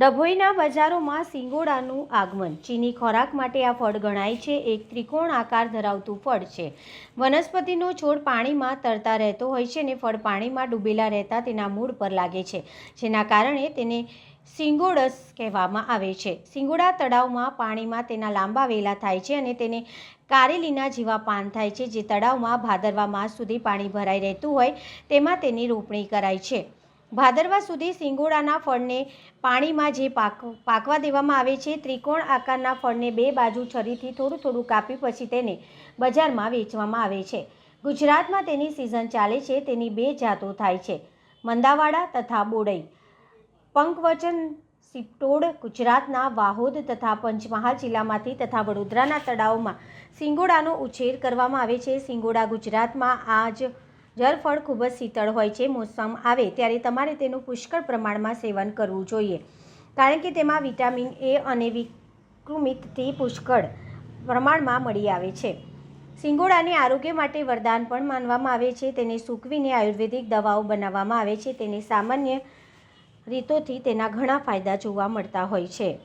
ડભોઈના બજારોમાં સિંગોડાનું આગમન. ચીની ખોરાક માટે આ ફળ ગણાય છે. એક ત્રિકોણ આકાર ધરાવતું ફળ છે. વનસ્પતિનો છોડ પાણીમાં તરતા રહેતો હોય છે અને ફળ પાણીમાં ડૂબેલા રહેતા તેના મૂળ પર લાગે છે, જેના કારણે તેને સિંગોડસ કહેવામાં આવે છે. સિંગોડા તળાવમાં પાણીમાં તેના લાંબા વેલા થાય છે અને તેને કારેલીના જેવા પાન થાય છે, જે તળાવમાં ભાદરવા માસ સુધી પાણી ભરાઈ રહેતું હોય, તેમાં તેની રોપણી કરાય છે. ભાદરવા સુધી સિંગોડાના ફળને પાણીમાં જે પાક પાકવા દેવામાં આવે છે, ત્રિકોણ આકારના ફળને બે બાજુ છરીથી થોડું થોડું કાપી પછી તેને બજારમાં વેચવામાં આવે છે. ગુજરાતમાં તેની સિઝન ચાલે છે, તેની બે જાતો થાય છે. મંદાવાડા તથા બોડઈ. પંકવચન સિપ્ટોડ ગુજરાતના વાહોદ તથા પંચમહાલ જિલ્લામાંથી તથા વડોદરાના તળાવમાં સિંગોડાનો ઉછેર કરવામાં આવે છે. સિંગોડા ગુજરાતમાં આ જ જળફળ ખૂબ જ શીતળ હોય છે, મોસમ આવે ત્યારે તમારે તેનું પુષ્કળ પ્રમાણમાં સેવન કરવું જોઈએ. કારણ કે તેમાં વિટામિન એ અને વિકૃમિતથી પુષ્કળ પ્રમાણમાં મળી આવે છે. સિંગોડાને આરોગ્ય માટે વરદાન પણ માનવામાં આવે છે. તેને સૂકવીને આયુર્વેદિક દવાઓ બનાવવામાં આવે છે. તેને સામાન્ય રીતોથી તેના ઘણા ફાયદા જોવા મળતા હોય છે.